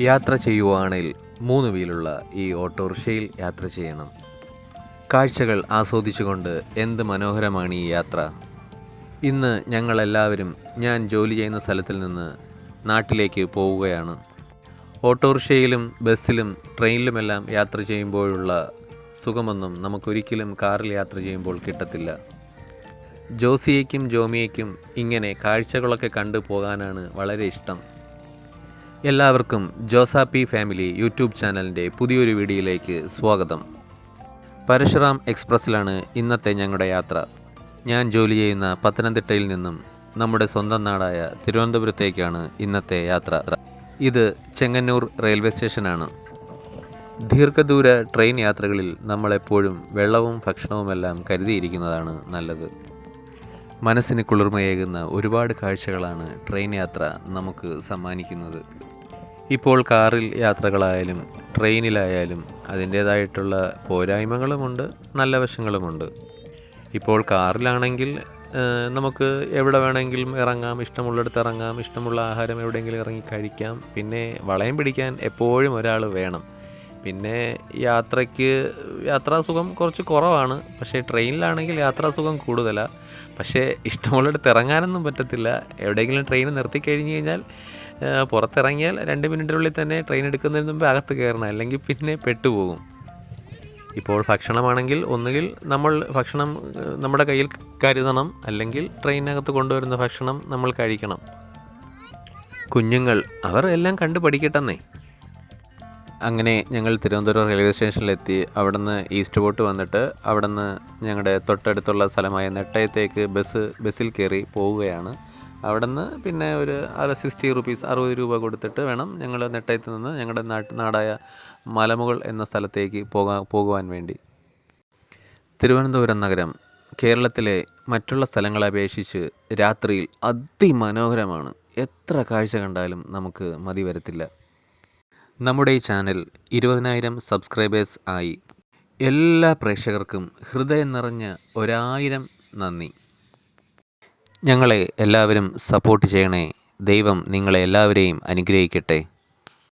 യാത്ര ചെയ്യുവാണെങ്കിൽ മൂന്ന് വീലുള്ള ഈ ഓട്ടോറിക്ഷയിൽ യാത്ര ചെയ്യണം. കാഴ്ചകൾ ആസ്വദിച്ചുകൊണ്ട് എന്ത് മനോഹരമാണ് ഈ യാത്ര? ഇന്ന് ഞങ്ങളെല്ലാവരും ഞാൻ ജോലി ചെയ്യുന്ന സ്ഥലത്തിൽ നിന്ന് നാട്ടിലേക്ക് പോവുകയാണ്. ഓട്ടോറിക്ഷയിലും ബസ്സിലും ട്രെയിനിലുമെല്ലാം യാത്ര ചെയ്യുമ്പോഴുള്ള സുഖമൊന്നും നമുക്കൊരിക്കലും കാറിൽ യാത്ര ചെയ്യുമ്പോൾ കിട്ടത്തില്ല. ജോസിയയ്ക്കും ജോമിയയ്ക്കും ഇങ്ങനെ കാഴ്ചകളൊക്കെ കണ്ടു പോകാനാണ് വളരെ ഇഷ്ടം. എല്ലാവർക്കും ജോസാപ്പി ഫാമിലി യൂട്യൂബ് ചാനലിന്റെ പുതിയൊരു വീഡിയോയിലേക്ക് സ്വാഗതം. പരശുറാം എക്സ്പ്രസ്സിലാണ് ഇന്നത്തെ ഞങ്ങളുടെ യാത്ര. ഞാൻ ജോലി ചെയ്യുന്ന പത്തനംതിട്ടയിൽ നിന്നും നമ്മുടെ സ്വന്തം നാടായ തിരുവനന്തപുരത്തേക്കാണ് ഇന്നത്തെ യാത്ര. ഇത് ചെങ്ങന്നൂർ റെയിൽവേ സ്റ്റേഷനാണ്. ദീർഘദൂര ട്രെയിൻ യാത്രകളിൽ നമ്മളെപ്പോഴും വെള്ളവും ഭക്ഷണവുമെല്ലാം കരുതിയിരിക്കുന്നതാണ് നല്ലത്. മനസ്സിന് കുളിർമയേകുന്ന ഒരുപാട് കാഴ്ചകളാണ് ട്രെയിൻ യാത്ര നമുക്ക് സമ്മാനിക്കുന്നത്. ഇപ്പോൾ കാറിൽ യാത്രകളായാലും ട്രെയിനിലായാലും അതിന്റേതായിട്ടുള്ള പോരായ്മകളുമുണ്ട് നല്ല വശങ്ങളുമുണ്ട്. ഇപ്പോൾ കാറിലാണെങ്കിൽ നമുക്ക് എവിടെ വേണമെങ്കിലും ഇറങ്ങാം ഇഷ്ടമുള്ളിടത്ത് ഇറങ്ങാം ഇഷ്ടമുള്ള ആഹാരം എവിടെയെങ്കിലും ഇറങ്ങി കഴിക്കാം. പിന്നെ വളയം പിടിക്കാൻ എപ്പോഴും ഒരാൾ വേണം. പിന്നെ യാത്രയ്ക്ക് യാത്രാസുഖം കുറച്ച് കുറവാണ്. പക്ഷേ ട്രെയിനിലാണെങ്കിൽ യാത്രാസുഖം കൂടുതലാണ് പക്ഷേ ഇഷ്ടമുള്ളിടത്ത് ഇറങ്ങാനൊന്നും പറ്റത്തില്ല. എവിടെയെങ്കിലും ട്രെയിൻ നിർത്തി കഴിഞ്ഞ് കഴിഞ്ഞാൽ പുറത്തിറങ്ങിയാൽ രണ്ട് മിനിറ്റിനുള്ളിൽ തന്നെ ട്രെയിൻ എടുക്കുന്നതിന് മുമ്പ് അകത്ത് കയറണം. അല്ലെങ്കിൽ പിന്നെ പെട്ടുപോകും. ഇപ്പോൾ ഭക്ഷണമാണെങ്കിൽ ഒന്നുകിൽ നമ്മൾ ഭക്ഷണം നമ്മുടെ കയ്യിൽ കരുതണം. അല്ലെങ്കിൽ ട്രെയിനകത്ത് കൊണ്ടുവരുന്ന ഭക്ഷണം നമ്മൾ കഴിക്കണം. കുഞ്ഞുങ്ങൾ അവർ എല്ലാം കണ്ടു പഠിക്കട്ടെന്നേ. അങ്ങനെ ഞങ്ങൾ തിരുവനന്തപുരം റെയിൽവേ സ്റ്റേഷനിലെത്തി അവിടുന്ന് ഈസ്റ്റ് ബോട്ട് വന്നിട്ട് അവിടുന്ന് ഞങ്ങളുടെ തൊട്ടടുത്തുള്ള സ്ഥലമായ നെട്ടയത്തേക്ക് ബസ് ബസ്സിൽ കയറി പോവുകയാണ്. അവിടുന്ന് പിന്നെ ഒരു അറ സിക്സ്റ്റി റുപ്പീസ് അറുപത് രൂപ കൊടുത്തിട്ട് വേണം ഞങ്ങൾ നെട്ടയത്ത് നിന്ന് ഞങ്ങളുടെ നാട്ട് നാടായ മലമുകൾ എന്ന സ്ഥലത്തേക്ക് പോകാൻ പോകുവാൻ വേണ്ടി. തിരുവനന്തപുരം നഗരം കേരളത്തിലെ മറ്റുള്ള സ്ഥലങ്ങളെ അപേക്ഷിച്ച് രാത്രിയിൽ അതിമനോഹരമാണ്. എത്ര കാഴ്ച കണ്ടാലും നമുക്ക് മതി വരത്തില്ല. നമ്മുടെ ഈ ചാനൽ ഇരുപതിനായിരം സബ്സ്ക്രൈബേഴ്സ് ആയി. എല്ലാ പ്രേക്ഷകർക്കും ഹൃദയം നിറഞ്ഞ ഒരായിരം നന്ദി. ഞങ്ങളെ എല്ലാവരും സപ്പോർട്ട് ചെയ്യണേ. ദൈവം നിങ്ങളെ എല്ലാവരെയും അനുഗ്രഹിക്കട്ടെ.